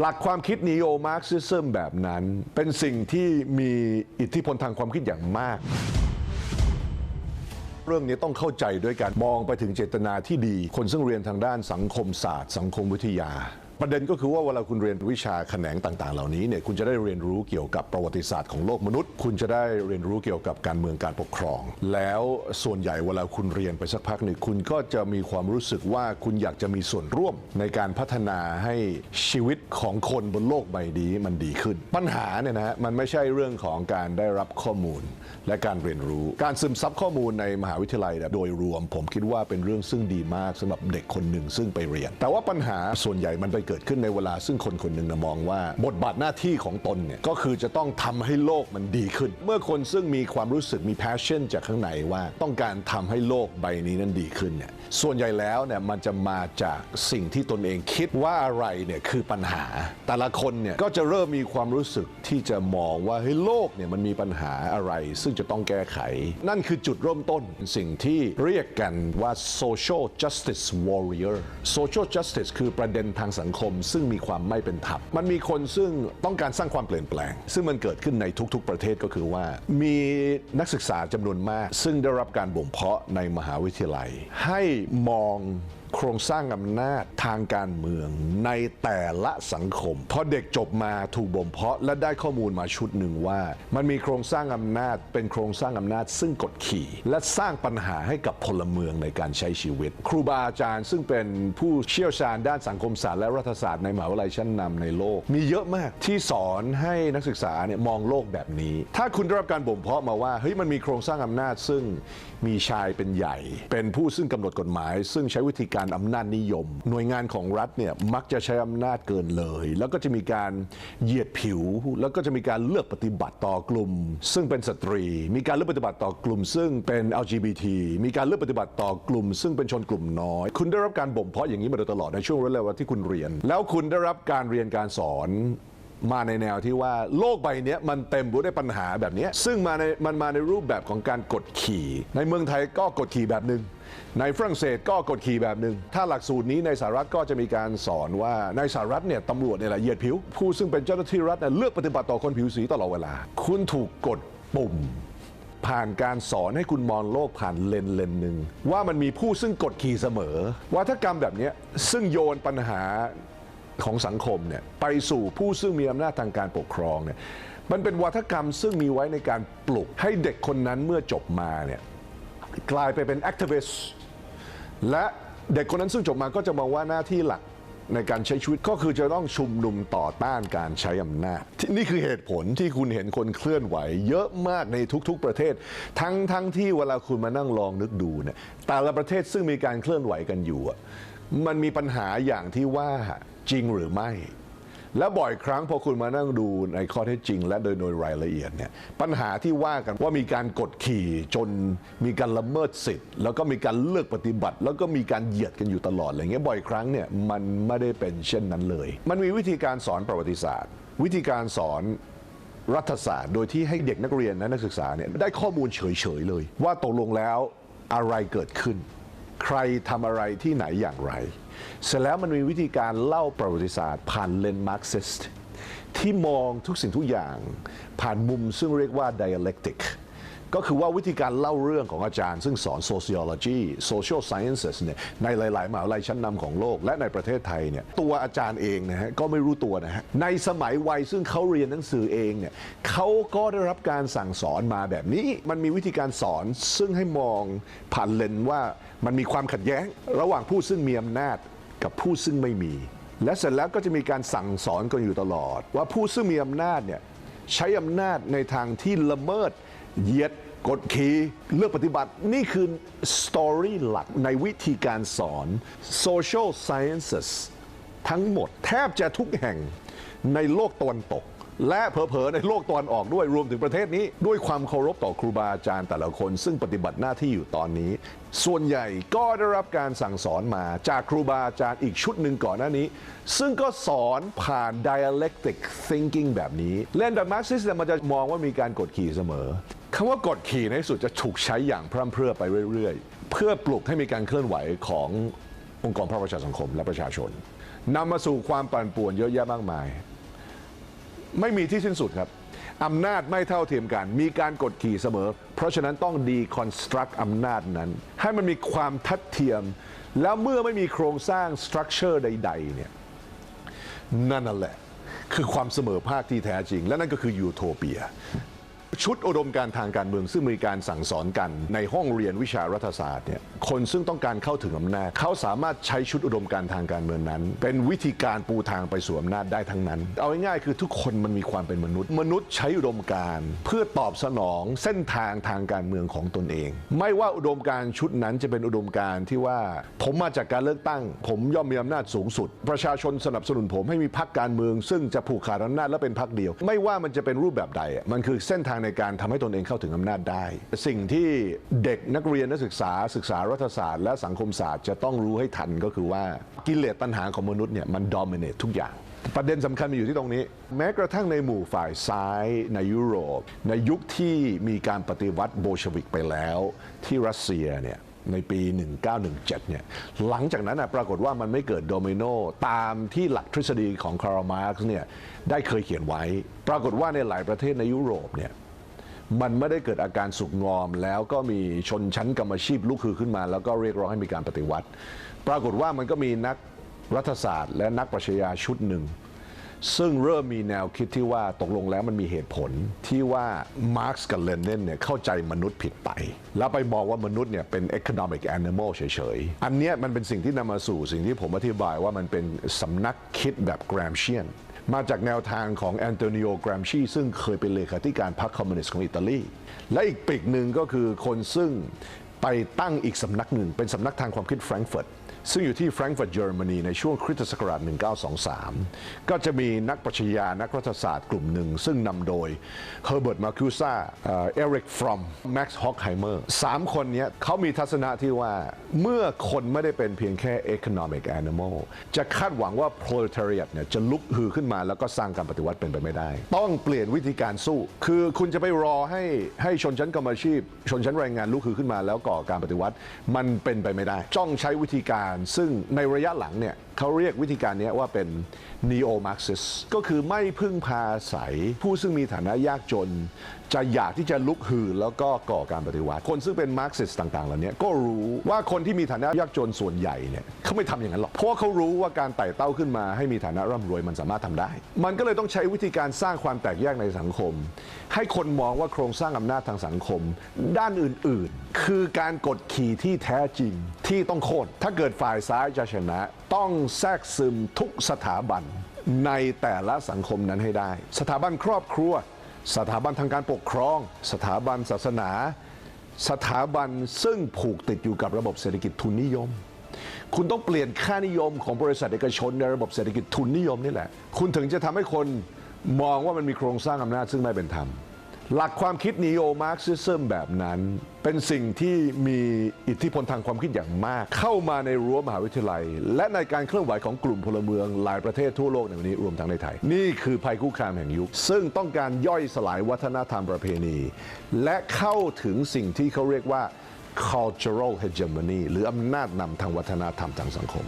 หลักความคิดนีโอมาร์กซิซึมแบบนั้น เป็นสิ่งที่มีอิทธิพลทางความคิดอย่างมาก เรื่องนี้ต้องเข้าใจด้วยการมองไปถึงเจตนาที่ดี คนซึ่งเรียนทางด้านสังคมศาสตร์ สังคมวิทยา ประเด็นก็คือว่าเวลาคุณเรียนวิชาแขนงต่าง ๆ เหล่านี้เนี่ยคุณจะได้เรียนรู้เกี่ยวกับประวัติศาสตร์ของโลกมนุษย์ คุณจะได้เรียนรู้เกี่ยวกับการเมืองการปกครอง แล้วส่วนใหญ่เวลาคุณเรียนไปสักพักหนึ่งคุณก็จะมีความรู้สึกว่าคุณอยากจะมีส่วนร่วมในการพัฒนาให้ชีวิตของคนบนโลกใบนี้มันดีขึ้น ปัญหาเนี่ยนะฮะมันไม่ใช่เรื่องของการได้รับข้อมูล และการเรียนรู้ การซึมซับข้อมูลในมหาวิทยาลัยโดยรวม ผมคิดว่าเป็นเรื่องซึ่งดีมากสำหรับเด็กคนหนึ่งซึ่งไปเรียน แต่ว่าปัญหาส่วนใหญ่มันไปเกิดขึ้นในเวลาซึ่งคนคนหนึ่งนะมองว่า บทบาทหน้าที่ของตนเนี่ยก็คือจะต้องทำให้โลกมันดีขึ้น เมื่อคนซึ่งมีความรู้สึกมี passion จากข้างในว่า ต้องการทำให้โลกใบนี้นั้นดีขึ้นเนี่ยส่วนใหญ่แล้วเนี่ยมันจะมาจากสิ่งที่ตนเองคิดว่าอะไรเนี่ยคือปัญหา แต่ละคนเนี่ยก็จะเริ่มมีความรู้สึกที่จะมองว่าเฮ้ยโลกเนี่ยมันมีปัญหาอะไร ซึ่งจะต้องแก้ไข นั่นคือจุดเริ่มต้นสิ่งที่เรียกกันว่า social justice warrior social justice คือประเด็นทางสังคมซึ่งมีความไม่เป็นธรรมมันมีคนซึ่งต้องการสร้างความเปลี่ยนแปลง ซึ่งมันเกิดขึ้นในทุกๆ ประเทศก็คือว่า มีนักศึกษาจำนวนมาก ซึ่งได้รับการบ่มเพาะในมหาวิทยาลัย ให้มอง โครงสร้างอำนาจทางการเมืองในแต่ละสังคมพอเด็กจบมาถูกบ่มเพาะและได้ข้อมูลมาชุดหนึ่งว่า มันมีโครงสร้างอำนาจ เป็นโครงสร้างอำนาจซึ่งกดขี่ และสร้างปัญหาให้กับพลเมืองในการใช้ชีวิต ครูบาอาจารย์ซึ่งเป็นผู้เชี่ยวชาญด้านสังคมศาสตร์และรัฐศาสตร์ในมหาวิทยาลัยชั้นนำในโลก มีเยอะมากที่สอนให้นักศึกษาเนี่ยมองโลกแบบนี้ ถ้าคุณได้รับการบ่มเพาะมาว่าเฮ้ยมันมีโครงสร้างอำนาจซึ่ง มีชายเป็นใหญ่ เป็นผู้ซึ่งกำหนดกฎหมาย ซึ่งใช้วิธีการอำนาจนิยม หน่วยงานของรัฐเนี่ยมักจะใช้อำนาจเกินเลย แล้วก็จะมีการเหยียดผิว แล้วก็จะมีการเลือกปฏิบัติต่อกลุ่ม ซึ่งเป็นสตรี มีการเลือกปฏิบัติต่อกลุ่ม ซึ่งเป็น LGBT มีการเลือกปฏิบัติต่อกลุ่ม ซึ่งเป็นชนกลุ่มน้อย คุณได้รับการบ่มเพาะอย่างนี้มาโดยตลอดในช่วงเวลาที่คุณเรียน แล้วคุณได้รับการเรียนการสอน มาในแนวที่ว่าโลกใบนี้มันเต็มไปด้วยปัญหาแบบนี้ ซึ่งมาในมันมาในรูปแบบของการกดขี่ ในเมืองไทยก็กดขี่แบบหนึ่งในฝรั่งเศสก็กดขี่แบบหนึ่งถ้าหลักสูตรนี้ในสหรัฐก็จะมีการสอนว่าในสหรัฐเนี่ยตำรวจเนี่ยแหละเหยียดผิว ผู้ซึ่งเป็นเจ้าหน้าที่รัฐเนี่ยเลือกปฏิบัติต่อคนผิวสีตลอดเวลา คุณถูกกดปุ่ม ผ่านการสอนให้คุณมองโลกผ่านเลนเลนหนึ่งว่ามันมีผู้ซึ่งกดขี่เสมอวัฒกรรมแบบนี้ซึ่งโยนปัญหา ของสังคมเนี่ยไปสู่ผู้ซึ่งมีอำนาจทางการปกครองเนี่ยมันเป็นวัฒกรรมซึ่งมีไว้ในการปลุกให้เด็กคนนั้นเมื่อจบมาเนี่ยกลายไปเป็นแอคทิวิสต์และเด็กคนนั้นซึ่งจบมาก็จะมองว่าหน้าที่หลักในการใช้ชีวิตก็คือจะต้องชุมนุมต่อต้านการใช้อำนาจ นี่คือเหตุผลที่คุณเห็นคนเคลื่อนไหว เยอะมากในทุกๆ ประเทศ ทั้งทั้งที่เวลาคุณมานั่งลองนึกดูเนี่ยแต่ละประเทศซึ่งมีการเคลื่อนไหวกันอยู่ มันมีปัญหาอย่างที่ว่า จริงหรือไม่ และบ่อยครั้งพอคุณมานั่งดูในข้อเท็จจริง และโดยโดยรายละเอียดเนี่ยปัญหาที่ว่ากันว่ามีการกดขี่จนมีการละเมิดสิทธิ์ แล้วก็มีการเลือกปฏิบัติ แล้วก็มีการเหยียดกันอยู่ตลอดอะไรเงี้ยบ่อยครั้งเนี่ยมันไม่ได้เป็นเช่นนั้นเลย มันมีวิธีการสอนประวัติศาสตร์ วิธีการสอนรัฐศาสตร์ โดยที่ให้เด็กนักเรียนและนักศึกษาเนี่ยได้ข้อมูลเฉยๆเลย ว่าตกลงแล้วอะไรเกิดขึ้น ใครทำอะไรที่ไหนอย่างไร เสร็จแล้วมันมีวิธีการเล่าประวัติศาสตร์ ผ่านเลนส์มาร์กซิสที่มองทุกสิ่งทุกอย่าง ผ่านมุมซึ่งเรียกว่า dialectic ก็คือว่าวิธีการเล่าเรื่องของอาจารย์ ซึ่งสอน sociology social sciences เนี่ยในหลาย ๆ มหาวิทยาลัยชั้นนำของโลกและในประเทศไทยเนี่ยตัวอาจารย์เองนะฮะก็ไม่รู้ตัวนะฮะในสมัยวัยซึ่งเขาเรียนหนังสือเองเนี่ยเขาก็ได้รับการสั่งสอนมาแบบนี้ มันมีวิธีการสอนซึ่งให้มองผ่านเลนว่ามันมีความขัดแย้ง ระหว่างผู้ซึ่งมีอำนาจกับผู้ซึ่งไม่มี และเสร็จแล้วก็จะมีการสั่งสอนกันอยู่ตลอด ว่าผู้ซึ่งมีอำนาจเนี่ยใช้อำนาจในทางที่ละเมิด เหยียดกดขี่เลือกปฏิบัตินี่คือสตอรี่หลักในวิธีการสอน social sciences ทั้งหมดแทบจะทุกแห่งในโลกตะวันตก และเผลอๆในโลกตะวันออกด้วยรวมถึงประเทศนี้ ด้วยความเคารพต่อครูบาอาจารย์แต่ละคน ซึ่งปฏิบัติหน้าที่อยู่ตอนนี้ ส่วนใหญ่ก็ได้รับการสั่งสอนมาจากครูบาอาจารย์อีกชุดหนึ่งก่อนหน้านี้ ซึ่งก็สอนผ่าน dialectic thinking แบบนี้ เล่นแบบมาร์กซิสมันจะมองว่ามีการกดขี่เสมอ คำว่ากดขี่ในที่สุดจะถูกใช้อย่างพร่ำเพรื่อไปเรื่อยๆ เพื่อปลุกให้มีการเคลื่อนไหวขององค์กรภาคประชาสังคมและประชาชนนำมาสู่ความปั่นป่วนเยอะแยะมากมาย ไม่มีที่สิ้นสุดครับอำนาจไม่เท่าเทียมกัน มีการกดขี่เสมอ เพราะฉะนั้นต้องดีคอนสตรักอำนาจนั้น ให้มันมีความทัดเทียม แล้วเมื่อไม่มีโครงสร้างสตรัคเจอร์ใดๆเนี่ยนั่นแหละ คือความเสมอภาคที่แท้จริง และนั่นก็คือยูโทเปีย ชุดอุดมการทางการเมืองซึ่งมีการสั่งสอนกันในห้องเรียนวิชารัฐศาสตร์เนี่ยคนซึ่งต้องการเข้าถึงอำนาจ เขาสามารถใช้ชุดอุดมการทางการเมืองนั้น เป็นวิธีการปูทางไปสู่อำนาจได้ทั้งนั้น เอาง่ายๆคือทุกคนมันมีความเป็นมนุษย์ มนุษย์ใช้อุดมการเพื่อตอบสนองเส้นทางทางการเมืองของตนเอง ไม่ว่าอุดมการชุดนั้นจะเป็นอุดมการที่ว่า ผมมาจากการเลือกตั้ง ผมย่อมมีอำนาจสูงสุด ประชาชนสนับสนุนผมให้มีพรรคการเมือง ซึ่งจะผูกขาดอำนาจและเป็นพรรคเดียว ไม่ว่ามันจะเป็นรูปแบบใดมันคือเส้นทางในการทำให้ตนเองเข้าถึงอำนาจได้ สิ่งที่เด็กนักเรียนนักศึกษาศึกษารัฐศาสตร์และสังคมศาสตร์จะต้องรู้ให้ทันก็คือว่ากิเลสตัณหาของมนุษย์เนี่ยมันดอมิเนตทุกอย่างประเด็นสำคัญมันอยู่ที่ตรงนี้ แม้กระทั่งในหมู่ฝ่ายซ้ายในยุโรป ในยุคที่มีการปฏิวัติโบชวิกไปแล้ว ที่รัสเซียเนี่ยในปี 1917 เนี่ย หลังจากนั้นนะปรากฏว่ามันไม่เกิดโดมิโนตามที่หลักทฤษฎีของคาร์ลมาร์กเนี่ยได้เคยเขียนไว้ ปรากฏว่าในหลายประเทศในยุโรปเนี่ย มันไม่ได้เกิดอาการสุกงอม แล้วก็มีชนชั้นกรรมชีพลุกฮือขึ้นมา แล้วก็เรียกร้องให้มีการปฏิวัติ ปรากฏว่ามันก็มีนักรัฐศาสตร์ และนักปรัชญาชุดหนึ่ง ซึ่งเริ่มมีแนวคิดที่ว่าตกลงแล้วมันมีเหตุผลที่ว่ามาร์กซ์กับเลนเนนเนี่ยเข้าใจมนุษย์ผิดไป แล้วไปบอกว่ามนุษย์เนี่ยเป็น economic animal เฉยๆ อันเนี้ยมันเป็นสิ่งที่นำมาสู่สิ่งที่ผมอธิบายว่ามันเป็นสำนักคิดแบบแกรมเชียน มาจากแนวทางของแอนโตนิโอแกรมชี ซึ่งเคยเป็นเลขาธิการพรรคคอมมิวนิสต์ของอิตาลี และอีกปีกหนึ่งก็คือคนซึ่งไปตั้งอีกสำนักหนึ่ง เป็นสำนักทางความคิดแฟรงก์เฟิร์ต ซึ่งอยู่ที่แฟรงก์เฟิร์ตเยอรมนีในช่วงคริสตศักราช 1923 ก็จะมีนักปรัชญานักรัฐศาสตร์กลุ่มหนึ่ง ซึ่งนำโดยเฮอร์เบิร์ตมาคิวซาเอริกฟรอมแม็กซ์ฮอกไฮเมอร์สามคนนี้เขามีทัศนะที่ว่าเมื่อคนไม่ได้เป็นเพียงแค่ economic animal จะคาดหวังว่า proletariat เนี่ยจะลุกฮือขึ้นมาแล้วก็สร้างการปฏิวัติเป็นไปไม่ได้ ต้องเปลี่ยนวิธีการสู้ คือคุณจะไปรอให้ให้ชนชั้นกรรมอาชีพ ชนชั้นแรงงานลุกฮือขึ้นมาแล้วก่อการปฏิวัติ มันเป็นไปไม่ได้ จ้องใช้วิธีการซึ่งในระยะหลังเนี่ย เขาเรียกวิธีการนี้ว่าเป็น neo marxist ก็คือไม่พึ่งพาอาศัย ผู้ซึ่งมีฐานะยากจน จะอยากที่จะลุกฮือแล้วก็ก่อการปฏิวัติ คนซึ่งเป็นมาร์กซิสต่างๆเหล่านี้ก็รู้ว่าคนที่มีฐานะยากจนส่วนใหญ่เนี่ยเขาไม่ทำอย่างนั้นหรอก เพราะเขารู้ว่าการไต่เต้าขึ้นมาให้มีฐานะร่ำรวยมันสามารถทำได้ มันก็เลยต้องใช้วิธีการสร้างความแตกแยกในสังคม ให้คนมองว่าโครงสร้างอำนาจทางสังคม ด้านอื่น ๆ คือการกดขี่ที่แท้จริงที่ต้องโค่นถ้าเกิดฝ่ายซ้ายจะชนะต้องแทรกซึมทุกสถาบันในแต่ละสังคมนั้นให้ได้ สถาบันครอบครัว สถาบันทางการปกครอง สถาบันศาสนา สถาบันซึ่งผูกติดอยู่กับระบบเศรษฐกิจทุนนิยม คุณต้องเปลี่ยนค่านิยมของบริษัทเอกชนในระบบเศรษฐกิจทุนนิยมนี่แหละ คุณถึงจะทำให้คนมองว่ามันมีโครงสร้างอำนาจซึ่งไม่เป็นธรรม หลักความคิดนีโอมาร์กซิซึมแบบนั้น เป็นสิ่งที่มีอิทธิพลทางความคิดอย่างมาก เข้ามาในรั้วมหาวิทยาลัย และในการเคลื่อนไหวของกลุ่มพลเมืองหลายประเทศทั่วโลกในวันนี้รวมทั้งในไทย นี่คือภัยคุกคามแห่งยุค ซึ่งต้องการย่อยสลายวัฒนธรรมประเพณี และเข้าถึงสิ่งที่เขาเรียกว่า cultural hegemony หรืออำนาจนำทางวัฒนธรรมทางสังคม